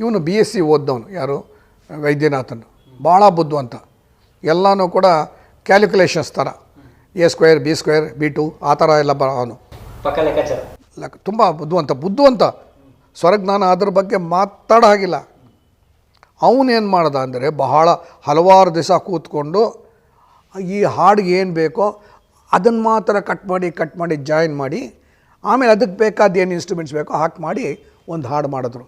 ಇವನು B S C ಓದ್ದವನು ಯಾರು? ವೈದ್ಯನಾಥನ್. ಭಾಳ ಬುದ್ಧಿವಂತ. ಎಲ್ಲನೂ ಕೂಡ ಕ್ಯಾಲ್ಕುಲೇಷನ್ಸ್ ಥರ. A square b square b two ಆ ಥರ ಎಲ್ಲ ಬ ಅವನು. ಪಕ್ಕ ಲೆಕ್ಕಾಚಾರ ಲಕ್ ತುಂಬ ಬುದ್ಧಿವಂತ ಬುದ್ಧಿವಂತ. ಸ್ವರಜ್ಞಾನ ಅದ್ರ ಬಗ್ಗೆ ಮಾತಾಡೋ ಹಾಗಿಲ್ಲ ಅವನೇನು ಮಾಡ್ದ ಅಂದರೆ ಬಹಳ ಹಲವಾರು ದಿವಸ ಕೂತ್ಕೊಂಡು ಈ ಹಾಡಿಗೆ ಏನು ಬೇಕೋ ಅದನ್ನು ಮಾತ್ರ ಕಟ್ ಮಾಡಿ ಕಟ್ ಮಾಡಿ ಜಾಯಿನ್ ಮಾಡಿ ಆಮೇಲೆ ಅದಕ್ಕೆ ಬೇಕಾದ ಏನು ಇನ್ಸ್ಟ್ರೂಮೆಂಟ್ಸ್ ಬೇಕೋ ಹಾಕಿ ಮಾಡಿ ಒಂದು ಹಾಡು ಮಾಡಿದ್ರು.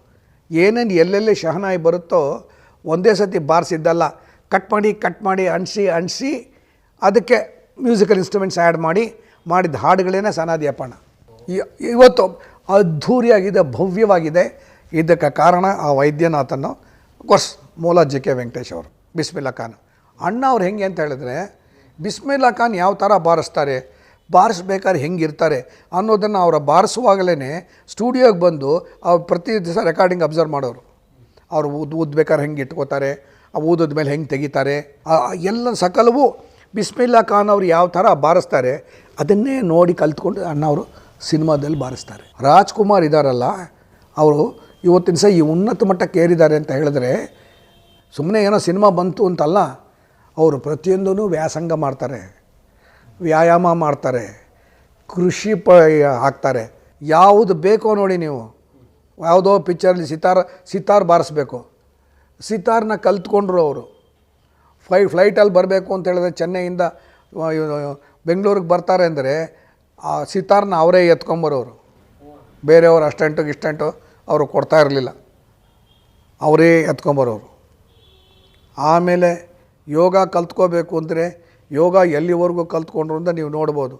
ಏನೇನು ಎಲ್ಲೆಲ್ಲಿ ಶಹನಾಯಿ ಬರುತ್ತೋ ಒಂದೇ ಸತಿ ಬಾರಿಸಿದ್ದಲ್ಲ. ಕಟ್ ಮಾಡಿ ಕಟ್ ಮಾಡಿ ಅಣಿಸಿ ಅಣಿಸಿ ಅದಕ್ಕೆ ಮ್ಯೂಸಿಕಲ್ ಇನ್ಸ್ಟ್ರೂಮೆಂಟ್ಸ್ ಆ್ಯಡ್ ಮಾಡಿ, ಮಾಡಿದ ಹಾಡುಗಳೇನೆ ಸನಾದಿ ಅಪ್ಪಣ್ಣ ಇವತ್ತು ಅದ್ಧೂರಿಯಾಗಿದೆ, ಭವ್ಯವಾಗಿದೆ. ಇದಕ್ಕೆ ಕಾರಣ ಆ ವೈದ್ಯನಾಥನ್ನು ಕೋರ್ಸ್ ಮೂಲ ಜಿ ಕೆ ವೆಂಕಟೇಶ್ ಅವರು, ಬಿಸ್ಮಿಲ್ಲಾ ಖಾನ್. ಅಣ್ಣ ಅವ್ರು ಹೆಂಗೆ ಅಂತ ಹೇಳಿದ್ರೆ, ಬಿಸ್ಮಿಲ್ಲಾ ಖಾನ್ ಯಾವ ಥರ ಬಾರಿಸ್ತಾರೆ? ಬಾರಿಸ್ಬೇಕಾದ್ರೆ ಹೆಂಗಿರ್ತಾರೆ ಅನ್ನೋದನ್ನು ಅವರ ಬಾರಿಸುವಾಗಲೇ ಸ್ಟುಡಿಯೋಗೆ ಬಂದು ಅವ್ರು ಪ್ರತಿ ದಿವಸ ರೆಕಾರ್ಡಿಂಗ್ ಅಬ್ಸರ್ವ್ ಮಾಡೋರು. ಅವರು ಊದ್ ಊದ್ಬೇಕಾದ್ರೆ ಹೆಂಗೆ ಇಟ್ಕೋತಾರೆ, ಆ ಊದದ ಮೇಲೆ ಹೆಂಗೆ ತೆಗಿತಾರೆ ಎಲ್ಲ ಸಕಲವು ಬಿಸ್ಮಿಲ್ಲಾ ಖಾನ್ ಅವರು ಯಾವ ಥರ ಬಾರಿಸ್ತಾರೆ ಅದನ್ನೇ ನೋಡಿ ಕಲ್ತ್ಕೊಂಡು ಅಣ್ಣವರು ಸಿನಿಮಾದಲ್ಲಿ ಬಾರಿಸ್ತಾರೆ. ರಾಜ್ಕುಮಾರ್ ಇದ್ದಾರಲ್ಲ ಅವರು ಇವತ್ತಿನ ಸಹ ಈ ಉನ್ನತ ಮಟ್ಟಕ್ಕೆ ಏರಿದ್ದಾರೆ ಅಂತ ಹೇಳಿದ್ರೆ ಸುಮ್ಮನೆ ಏನೋ ಸಿನಿಮಾ ಬಂತು ಅಂತಲ್ಲ, ಅವರು ಪ್ರತಿಯೊಂದೂ ವ್ಯಾಸಂಗ ಮಾಡ್ತಾರೆ. ವ್ಯಾಯಾಮ ಮಾಡ್ತಾರೆ, ಕೃಷಿ ಪ ಹಾಕ್ತಾರೆ. ಯಾವುದು ಬೇಕೋ ನೋಡಿ ನೀವು. ಯಾವುದೋ ಪಿಕ್ಚರಲ್ಲಿ ಸಿತಾರ್ ಸಿತಾರ್ ಬಾರಿಸ್ಬೇಕು. ಸಿತಾರ್ನ ಕಲ್ತ್ಕೊಂಡ್ರು ಅವರು. ಫ್ಲೈ ಫ್ಲೈಟಲ್ಲಿ ಬರಬೇಕು ಅಂತ ಹೇಳಿದ್ರೆ ಚೆನ್ನೈಯಿಂದ ಬೆಂಗಳೂರಿಗೆ ಬರ್ತಾರೆ ಅಂದರೆ, ಆ ಸಿತಾರ್ನ ಅವರೇ ಎತ್ಕೊಂಬರೋರು. ಬೇರೆಯವ್ರು ಅಸ್ಟೆಂಟು ಇಷ್ಟೆಂಟು ಅವರು ಕೊಡ್ತಾ ಇರಲಿಲ್ಲ. ಅವರೇ ಎತ್ಕೊಂಬರೋರು. ಆಮೇಲೆ ಯೋಗ ಕಲ್ತ್ಕೋಬೇಕು ಅಂದರೆ ಯೋಗ ಎಲ್ಲಿವರೆಗೂ ಕಲ್ತ್ಕೊಂಡ್ರು ಅಂತ ನೀವು ನೋಡ್ಬೋದು.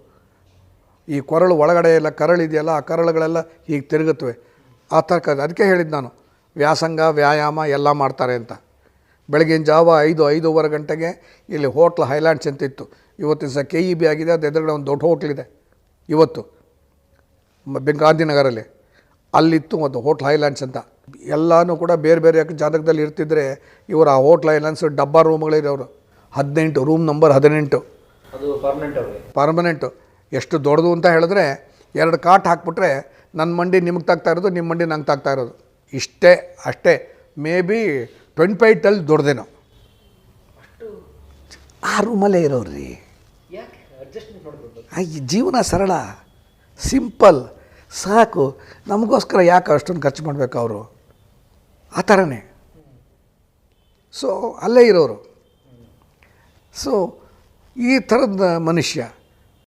ಈ ಕೊರಳು ಒಳಗಡೆ ಎಲ್ಲ ಕರಳಿದೆಯಲ್ಲ, ಆ ಕರಳುಗಳೆಲ್ಲ ಹೀಗೆ ತಿರುಗುತ್ತವೆ. ಆ ಥರ ಅದಕ್ಕೆ ಹೇಳಿದ್ದು ನಾನು, ವ್ಯಾಸಂಗ, ವ್ಯಾಯಾಮ ಎಲ್ಲ ಮಾಡ್ತಾರೆ ಅಂತ. ಬೆಳಗಿನ ಜಾವ ಐದು, ಐದೂವರೆ ಗಂಟೆಗೆ ಇಲ್ಲಿ ಹೋಟ್ಲ್ ಹೈಲ್ಯಾಂಡ್ಸ್ ಅಂತ ಇತ್ತು ಇವತ್ತಿನ ಸಹ ಕೆ ಇ ಬಿ ಆಗಿದೆ, ಅದು ಎದುರುಗಡೆ ಒಂದು ದೊಡ್ಡ ಹೋಟ್ಲಿದೆ ಇವತ್ತು ಗಾಂಧಿನಗರಲ್ಲಿ ಅಲ್ಲಿತ್ತು ಒಂದು ಹೋಟ್ಲ್ ಹೈಲ್ಯಾಂಡ್ಸ್ ಅಂತ. ಎಲ್ಲನೂ ಕೂಡ ಬೇರೆ ಬೇರೆ ಜಾತಕದಲ್ಲಿ ಇರ್ತಿದ್ರೆ ಇವರು ಆ ಹೋಟ್ಲ್ ಹೈಲ್ಯಾಂಡ್ಸ್ ಡಬ್ಬಾ ರೂಮ್ಗಳಿರೋರು. ಹದಿನೆಂಟು ರೂಮ್ ನಂಬರ್ ಹದಿನೆಂಟು. ಪರ್ಮನೆಂಟ್ ಎಷ್ಟು ದೊಡ್ಡದು ಅಂತ ಹೇಳಿದ್ರೆ ಎರಡು ಕಾಟ್ ಹಾಕ್ಬಿಟ್ರೆ ನನ್ನ ಮಂಡಿ ನಿಮಗೆ ತಾಗ್ತಾ ಇರೋದು ನಿಮ್ಮ ಮಂಡಿ ನಂಗೆ ತಾಗ್ತಾ ಇರೋದು. ಇಷ್ಟೇ ಅಷ್ಟೇ. ಮೇ ಬಿ ಟ್ವೆಂಟಿ ಫೈವ್ ಟಲ್ ದೊಡ್ಡದೇನೋ ಆ ರೂಮಲ್ಲೇ ಇರೋರು ಈ ಜೀವನ ಸರಳ ಸಿಂಪಲ್ ಸಾಕು. ನಮಗೋಸ್ಕರ ಯಾಕೆ ಅಷ್ಟೊಂದು ಖರ್ಚು ಮಾಡಬೇಕು ಅವರು? ಆ ಥರನೇ. ಸೊ ಅಲ್ಲೇ ಇರೋರು. ಸೊ ಈ ಥರದ ಮನುಷ್ಯ.